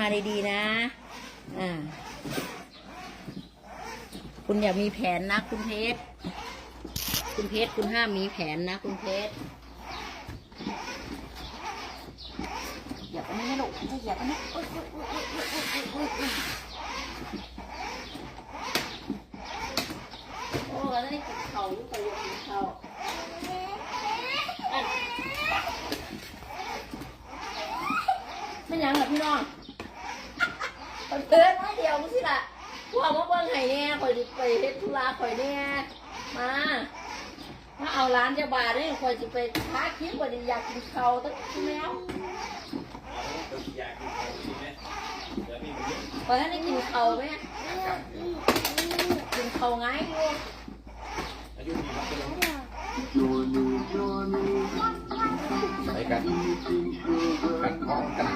มาดีๆนะ อ่า คุณอย่ามีแผนนะ คุณเพชร คุณเพชรคุณห้ามมีแผนนะ คุณเพชร อย่าไปนี่นะลูกอย่าไปนี่อุ๊ยอุ๊ยอุ๊ยอุ๊ยอุ๊ยอุ๊ยอุ๊ยโอ้แล้วนี่กินเขาลูกประโยชน์กินเขาอันไม่ยังหรอพี่น้อง เพิ่นไม่เดียวมึงสิล่ะพวกมาเบิ่งให้แน่ข่อยสิไปเฮ็ดธุระข่อยแน่มามาเอาร้านเจ้าบาทนี่ข่อยสิไปค้าคิดว่าอยากกินเขาวตั้งแล้วอยากกินของกินไหมเดี๋ยวมีมันเยอะข่อยให้ได้กินเขาวไหมกินเขาวง่ายอยู่อายุดีมากเลยไปกันกันของกัน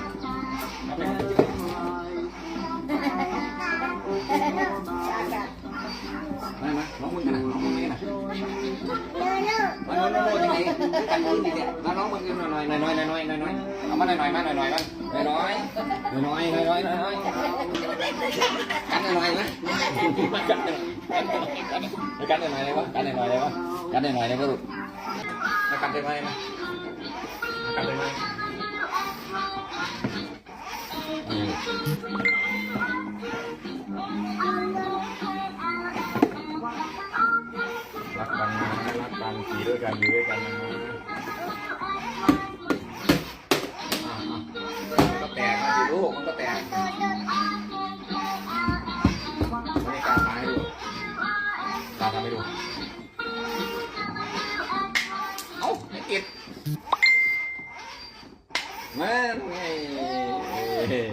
มามาน้องมึงกันนะน้องมึงนี่นะมาโน่นโน่นยังไงกันมึงนี่เนี่ยมาน้องมึงกันหน่อยหน่อยหน่อยหน่อยหน่ รักกันนะรักกันขี่ด้วยกันอยู่ด้วยกันนะอะอะมันก็แตกนะสิลูกมันก็แตกไม่ได้กล้าทำให้ดูกล้าทำให้ดูเอ้าไม่ติดนั่นไงเอ้ย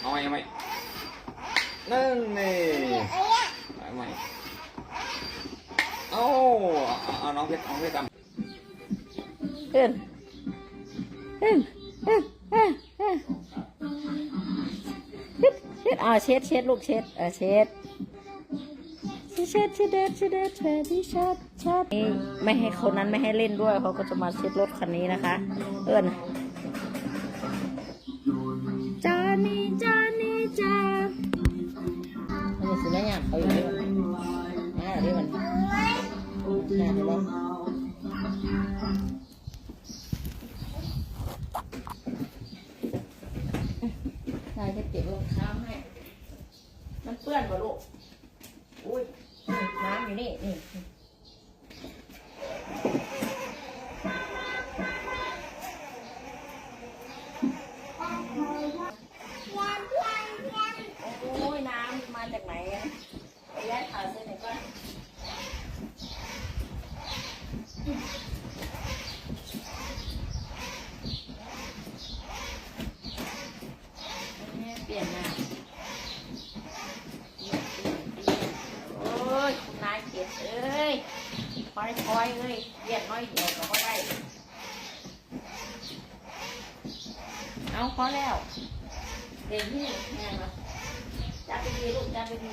เอาไหมเอาไหม นึ่งนี่หายใหม่เอ้าเอาน้องเพชรน้องเพชรตามเอ็นเอ็นเช็ดเอ็นเอ็นเช็ดอ่าเช็ดเช็ดลูกเช็ดอ่าเช็ดเช็ดเช็ดเช็ดเช็ดเช็ดที่ช็ดชัดไม่ให้คนนั้นไม่ให้เล่นด้วยเขาก็จะมาเช็ดรถคันนี้นะคะ เอือน นายจะเก็บรองเท้าให้ มันเปื้อนป่ะลูก อุ้ย น้ำอยู่นี่นี่ โอ้ย น้ำมาจากไหนอะไปย้ายขาเส้นไหนก่อนแม่ เปลี่ยนน้าโอ้ยคุณนายเก็บเอ้ยคอยคอยๆเอ้ยเรียกน้อยเดียวก็ได้ เอาพอแล้ว เด็กที่หนึ่งแหงแล้วจับไปดีลูกจับไปดี